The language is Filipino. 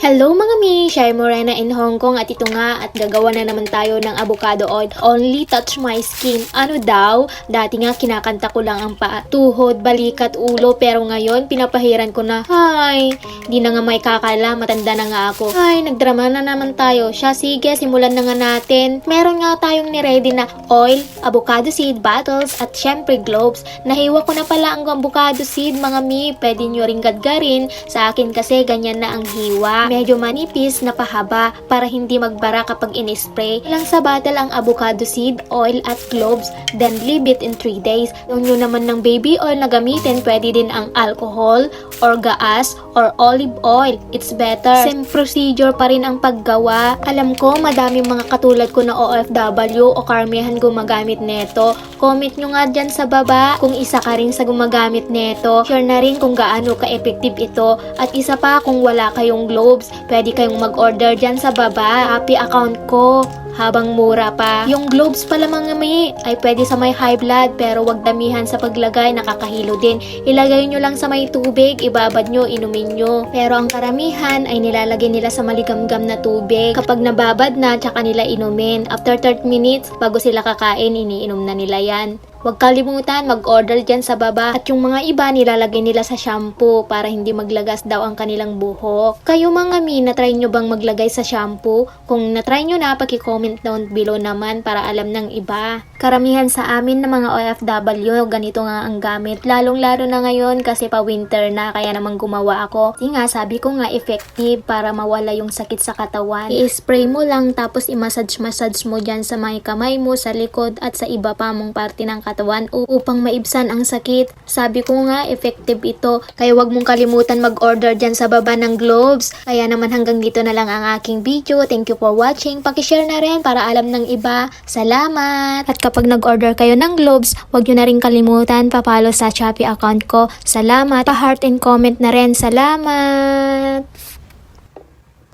Hello mga mi! Shai Morena in Hong Kong at ito nga at gagawa na naman tayo ng avocado oil. Only touch my skin. Ano daw? Dati nga kinakanta ko lang ang paa, tuhod, balikat, ulo pero ngayon pinapahiran ko na. Hay! Di na nga may kakala, matanda na nga ako. Ay, nagdrama na naman tayo. Siya, sige, simulan na nga natin. Meron nga tayong niready na oil, avocado seed, bottles, at syempre globes. Nahiwa ko na pala ang avocado seed mga mi. Pwede nyo ring gadgarin. Sa akin kasi ganyan na ang hiwa. Medyo manipis na pahaba para hindi magbara kapag in-spray. Lang sa bottle ang avocado seed, oil at cloves. Then leave it in 3 days. Kung nyo naman ng baby oil na gamitin, pwede din ang alcohol or gas or olive oil. It's better. Same procedure pa rin ang paggawa. Alam ko, madaming mga katulad ko na OFW o karamihan gumagamit neto. Comment nyo nga dyan sa baba kung isa ka rin sa gumagamit neto. Share na rin kung gaano ka-effective ito. At isa pa, kung wala kayong globes, pwede kayong mag-order dyan sa baba. Happy account ko habang mura pa. Yung globes pala mga may ay pwede sa may high blood pero wag damihan sa paglagay, nakakahilo din. Ilagay nyo lang sa may tubig, ibabad nyo, inumin nyo. Pero ang karamihan ay nilalagay nila sa maligamgam na tubig. Kapag nababad na, tsaka nila inumin. After 30 minutes, bago sila kakain, iniinom na nila yan. Huwag kalimutan mag-order dyan sa baba at yung mga iba nilalagay nila sa shampoo para hindi maglagas daw ang kanilang buhok. Kayo mga mi, na-try nyo bang maglagay sa shampoo? Kung na-try nyo na, paki-comment down below naman para alam ng iba. Karamihan sa amin na mga OFW, ganito nga ang gamit. Lalong-lalo na ngayon kasi pa winter na kaya naman gumawa ako. Kasi nga, sabi ko nga effective para mawala yung sakit sa katawan. I-spray mo lang tapos i-massage-massage mo dyan sa mga kamay mo, sa likod at sa iba pa mong parte ng katawan upang maibsan ang sakit. Sabi ko nga, effective ito. Kaya wag mong kalimutan mag-order dyan sa baba ng gloves. Kaya naman hanggang dito na lang ang aking video. Thank you for watching. Pakishare na rin para alam ng iba. Salamat! At kapag nag-order kayo ng gloves, wag nyo na rin kalimutan papalo sa Shopee account ko. Salamat! Pa-heart and comment na rin. Salamat!